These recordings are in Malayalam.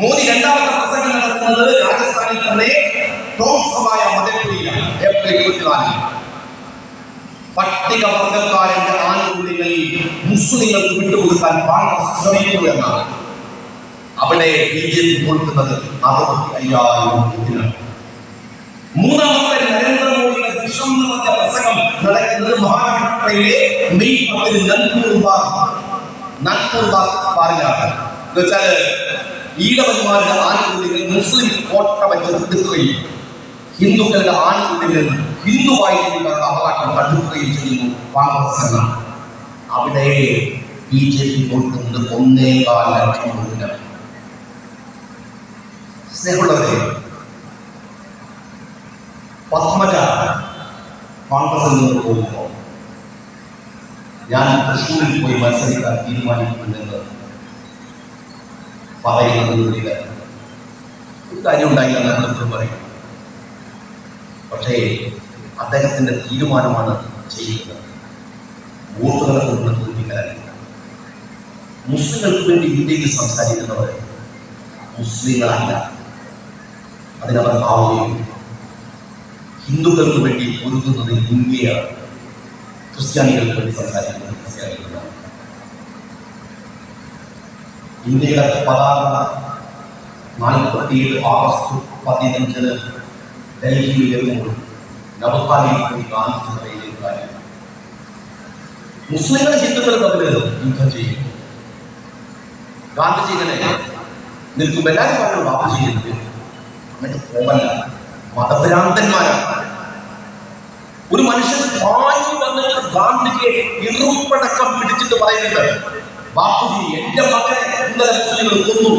മോദി രണ്ടാമത്തെ പ്രസംഗം നടത്തുന്നത് രാജസ്ഥാനിൽ തന്നെ ടോംസമായ മതക്കുടിയിലാണ് ഏപ്രിൽ ഇരുപത്തിനാലിന് പട്ടികവർഗക്കാരന്റെ ആനുകൂല്യങ്ങൾ മുസ്ലിങ്ങൾക്ക് വിട്ടുകൊടുക്കാൻ കോൺഗ്രസ് ശ്രമിക്കുന്നു എന്നാണ് അവിടെ ബി ജെ പി കൊടുക്കുന്നത് അറുപത്തി അയ്യായിരം ഇതിനാണ് മൂന്നാമത്തെ നരേന്ദ്രമോദിയുടെ വിഷം നിറഞ്ഞ പ്രസംഗം നടക്കുന്നത് മഹാരാഷ്ട്രയിലെ മെയ് പത്തിന് നഗ്പൂർ ബാഗ് നാഗ്പൂർ ബാഗ് ബാറിലാണ് എന്നുവെച്ചാല് ഈഴവന്മാരുടെ ആനുകൂല്യങ്ങൾ മുസ്ലിം കോട്ട വെച്ച് തടുക്കുകയും ഹിന്ദുക്കളുടെ ആനുകൂല്യങ്ങൾ ഹിന്ദുവായിരിക്കുന്നവരുടെ അവകാശം തടുക്കുകയും ചെയ്യുന്നു കോൺഗ്രസ് എന്നാണ് അവിടെ ബി ജെ പി കൊടുക്കുന്നത് ഒന്നേകാൽ ലക്ഷം രൂപ സ്നേഹമുള്ളവരെ പത്മജ കോൺഗ്രസിൽ നിന്ന് പോകുമ്പോൾ ഞാൻ തൃശ്ശൂരിൽ പോയി മത്സരിക്കാൻ തീരുമാനിക്കുന്നുണ്ടെന്ന്. പറയുന്നതിൽ ഒരു കാര്യം ഉണ്ടായില്ല എപ്പോഴും പറയും പക്ഷേ അദ്ദേഹത്തിന്റെ തീരുമാനമാണ് ചെയ്യുന്നത്. വോട്ടുകളെ കൊണ്ട് തോന്നിക്കലല്ല മുസ്ലിങ്ങൾക്ക് വേണ്ടി ഇന്ത്യയിൽ സംസാരിക്കുന്നവർ മുസ്ലിങ്ങളല്ല. അതിനവർ ആവുകയും ഹിന്ദുക്കൾക്ക് വേണ്ടി ഒരുങ്ങുന്നത് ഇന്ത്യയാണ് ക്രിസ്ത്യാനികൾക്ക് വേണ്ടി സംസാരിക്കുന്നത് ക്രിസ്ത്യാനികളാണ് ഇന്ത്യയുടെ പതാക നാൽപ്പത്തിയേഴ് ആഗസ്റ്റ് പതിനഞ്ചിന് ഡൽഹിയിൽ നവകാലിയിൽ പോയി ഗാന്ധി മുസ്ലിങ്ങളും ഹിന്ദുക്കളും തമ്മിൽ യുദ്ധം ചെയ്യും. ഗാന്ധിജി ഇങ്ങനെ നിൽക്കുമ്പോൾ എല്ലാവരും പറഞ്ഞു ബാബുജി പോവല്ല മതഭ്രാന്തന്മാരാണ് ഒരു മനുഷ്യൻ പാഞ്ഞു വന്നിട്ട് ഗാന്ധിജിയെ ഇറുപ്പടക്കം പിടിച്ചിട്ട് പറയുന്നുണ്ട് ബാപ്പുജി എന്റെ മകനെ മുസ്ലിങ്ങൾ കൊന്നു.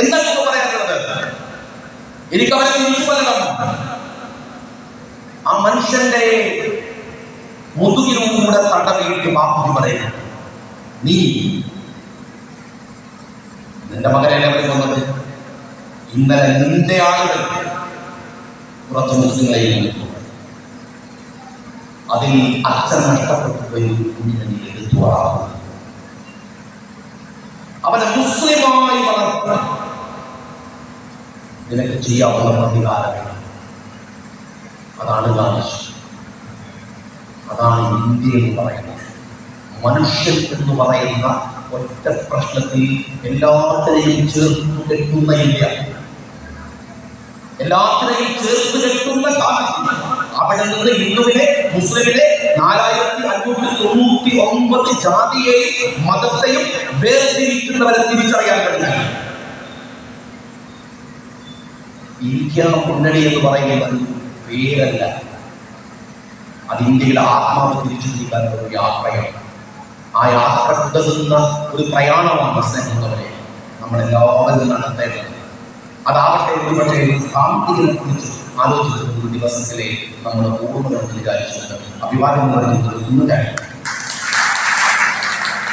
എന്താണ് ഇപ്പൊ പറയാനുള്ളത്? എനിക്ക് അവരെ തിരിച്ചു പറയണം. ആ മനുഷ്യന്റെ മുതുകിലൂടെ തടവിയിട്ട് ബാപ്പുജി പറയുന്നു നീ നിന്റെ മകനെ എവിടെ കൊന്നത്? ഇന്നലെ നിന്റെ ആളുകൾ കുറച്ച് മുസ്ലിങ്ങളെ അതിൽ അച്ഛൻ നഷ്ടപ്പെട്ടു പോയി കുഞ്ഞിനെ എടുത്തു വളർന്നു അവനെ മുസ്ലിമായി വളർത്തണം നിനക്ക് ചെയ്യാവുന്ന പ്രതികാരമാണ് അതാണ് ഗാന്ധി അതാണ് ഇന്ത്യ എന്ന് പറയുന്നത്. മനുഷ്യൻ എന്ന് പറയുന്ന ഒറ്റ പ്രശ്നത്തിൽ എല്ലാത്തിനെയും ചേർത്ത് കെട്ടുന്ന ഇന്ത്യ. എല്ലാത്തിനെയും ചേർത്ത് കെട്ടുന്ന കാലത്തിൽ അവിടെ നിന്ന് ഹിന്ദുവിനെ മുസ്ലിമിനെ നാലായിരത്തി അഞ്ഞൂറ്റി തൊണ്ണൂറ്റി ഒമ്പത് ജാതിയെയും മതത്തെയും വേർതിരിക്കുന്നവരെ തിരിച്ചറിയാൻ കഴിഞ്ഞു ഇന്ത്യ മുന്നണി എന്ന് പറയുന്നത് പേരല്ല. അത് ഇന്ത്യയുടെ ആത്മാവ് തിരിച്ചറിയിക്കാനുള്ള ഒരു യാത്രയാണ്. ആ യാത്ര ഉതകുന്ന ഒരു പ്രയാണമാണ് സ്നേഹമുള്ളവരെ. നമ്മളെല്ലാവരും നടത്തേണ്ടത് അതാവട്ടെ ഒരു പക്ഷേ സാമ്പത്തികനെ കുറിച്ച് ഒരു ദിവസത്തിലെ നമ്മുടെ ഓർമ്മകൾ വിചാരിച്ചുകൊണ്ട് അഭിവാദ്യം ഇന്ന് കഴിഞ്ഞു